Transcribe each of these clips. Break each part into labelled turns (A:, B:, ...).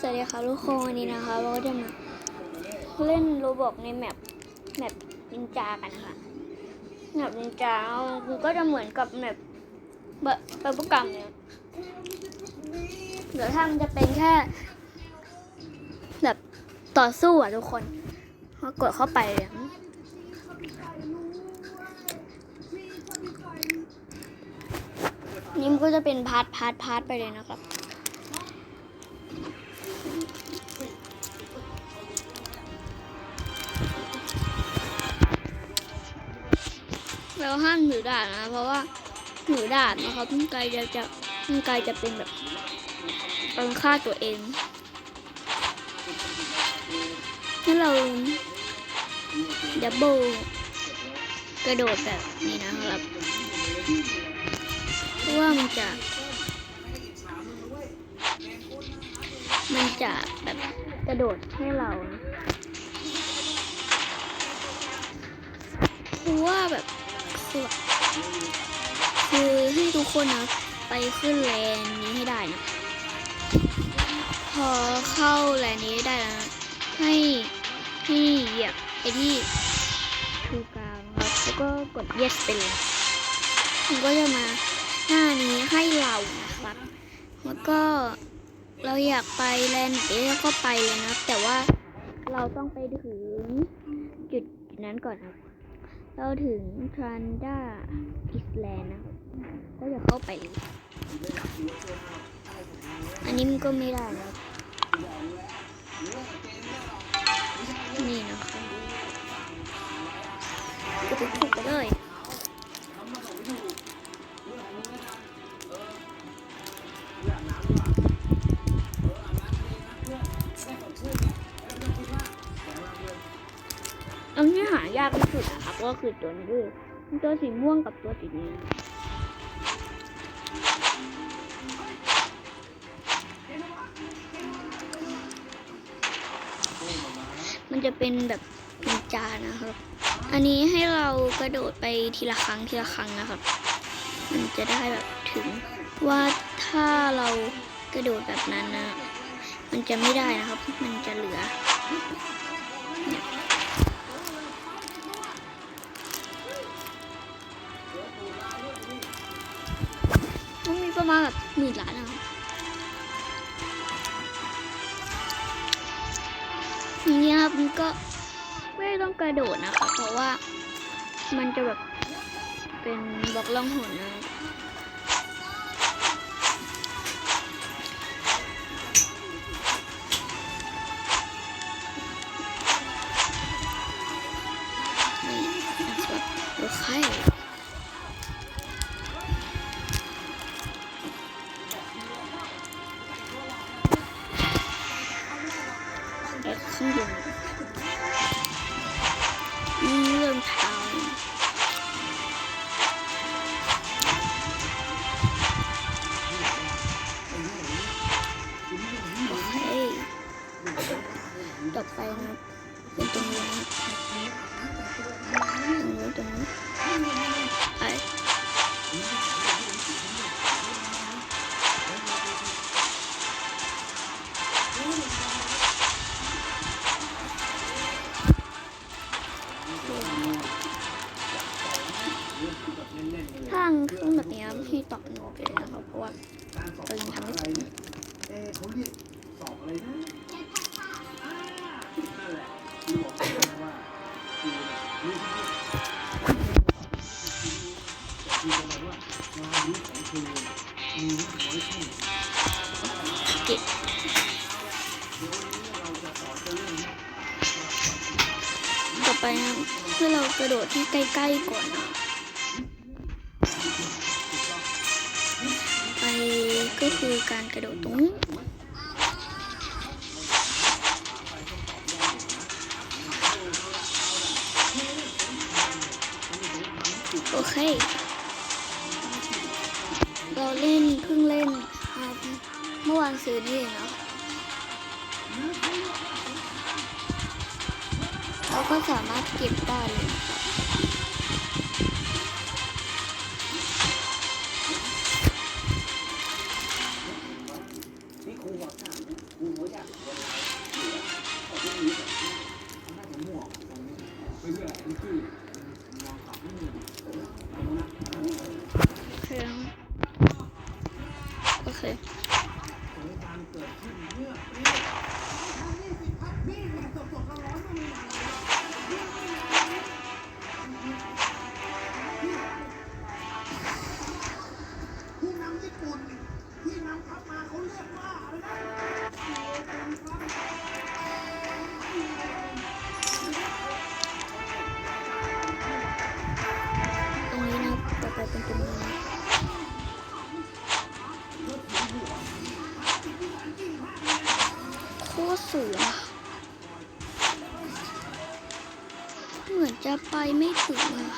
A: สวัสดีค่ะทุกคนวันนี้นะคะ เราก็จะมาเล่นโรบอกในแมปแมปนินจากันนะคะแมปนินจาคือก็จะเหมือนกับแมปแบบแบบโปรแกรมเนี่ยเดี๋ยวถ้ามันจะเป็นแค่ แบบต่อสู้อะทุกคนพอกดเข้าไปเลยนี่มันก็จะเป็นพาร์ทพาร์ทพาร์ทไปเลยนะครับ เราห้ามถือดาบนะ เพราะว่าถือดาบนะครับมันไกลจะจะมันไกลจะเป็นแบบเป็นฆ่าตัวเองถ้าเราดับเบิลกระโดดแบบนี้นะครับเพราะว่ามันจะมันจะแบบกระโดดให้เรานะคือว่าแบบ คือแบบคือให้ทุกคนนะไปขึ้นแลนนี้ให้ได้นะพอเข้าแลนนี้ได้แล้วนะให้ให้เหยียบไปที่ทูกลางครับแล้วก็กด yes ไปเลยมันก็จะมาหน้านี้ให้เรานะครับ แล้วก็เราอยากไปแลนด์ไหนก็ไปเลยนะ แต่ว่าเราต้องไปถึงจุดนั้นก่อนครับ เราถึงทรันดาอิสแลนด์นะก็จะเข้าไปเลยอันนี้มันก็ไม่ได้นะนี่นะครับก็ไปถูกไปเลยอันที่หายากที่สุดนะ ก็คือตัวนี้ด้วยตัวสีม่วงกับตัวสีนี้มันจะเป็นแบบนินจานะครับ อันนี้ให้เรากระโดดไปทีละครั้งทีละครั้งนะครับ มันจะได้แบบถึงว่าถ้าเรากระโดดแบบนั้นนะ มันจะไม่ได้นะครับ มันจะเหลือ ประมาณแบบหมื่นล้านนะครับทีนี้ครับมันก็ไม่ต้องกระโดดนะครับเพราะว่ามันจะแบบเป็นบล็อกล่องหนนะ ถ้าขึ้นแบบนี้พี่ตอบหนูไปเลยนะครับเพราะว่าเรายังทำไม่เสร็จ
B: เอ๊ะเขาเรียกสอบอะไรนะอ่านั่นแหละคือบอกเลยนะว่าคือนี่คือคือประมาณว่างานนี้ของเก็
A: บ
B: เดี๋ยว
A: ต่อไปเพื่อเรากระโดดที่ใกล้ๆก่อนนะ ก็คือการกระโดดตรงนี้โอเค เราเล่นเพิ่งเล่นครับเมื่อวานซื้อนี่เองเนาะเราก็สามารถเก็บได้เลย ที่
B: นำญี่ปุ่นที่นำทัพมาเขาเรียกว่าอะไรนะ
A: สูงอเหมือนจะไปไม่ถึงอะ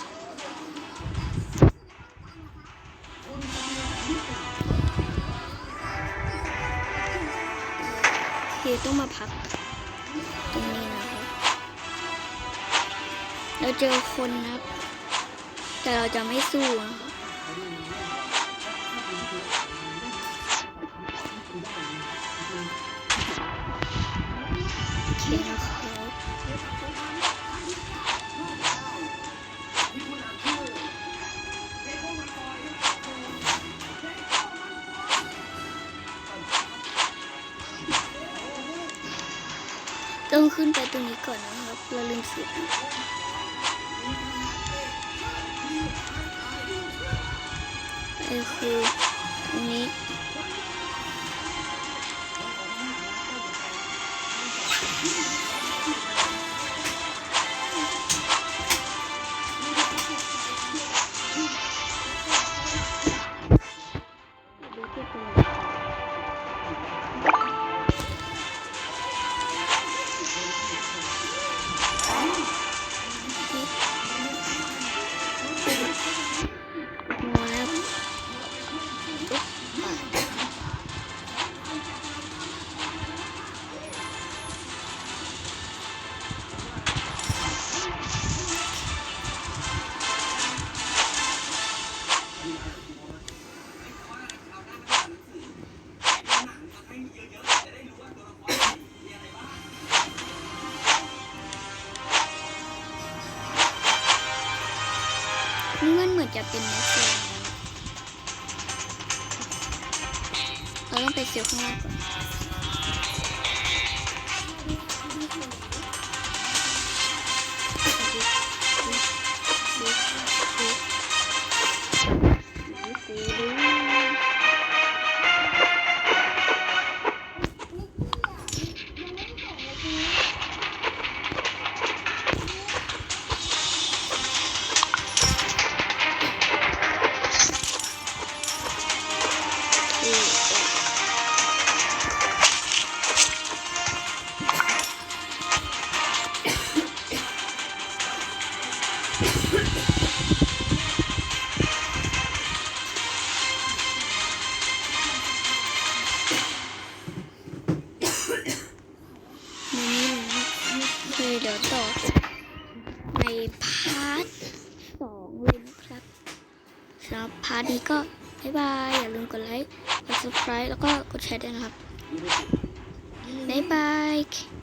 A: โอเคต้องมาพัก ตรงนี้นะครับเราเจอคนนะ แต่เราจะไม่สู้นะครับ ต้องขึ้นไปตรงนี้ก่อนนะครับ เราลืมเสียไปคือตรงนี้ นี่มันเหมือนจะเป็นนักแสดงนะเราต้องไปเซลข้างล่างก่อน เดี๋ยวต่อในพาร์ทสองเลยนะครับสำหรับพาร์ทนี้ก็บายบาย อย่าลืมกดไลค์ กด subscribe แล้วก็กดแชร์ด้วยนะครับบายบาย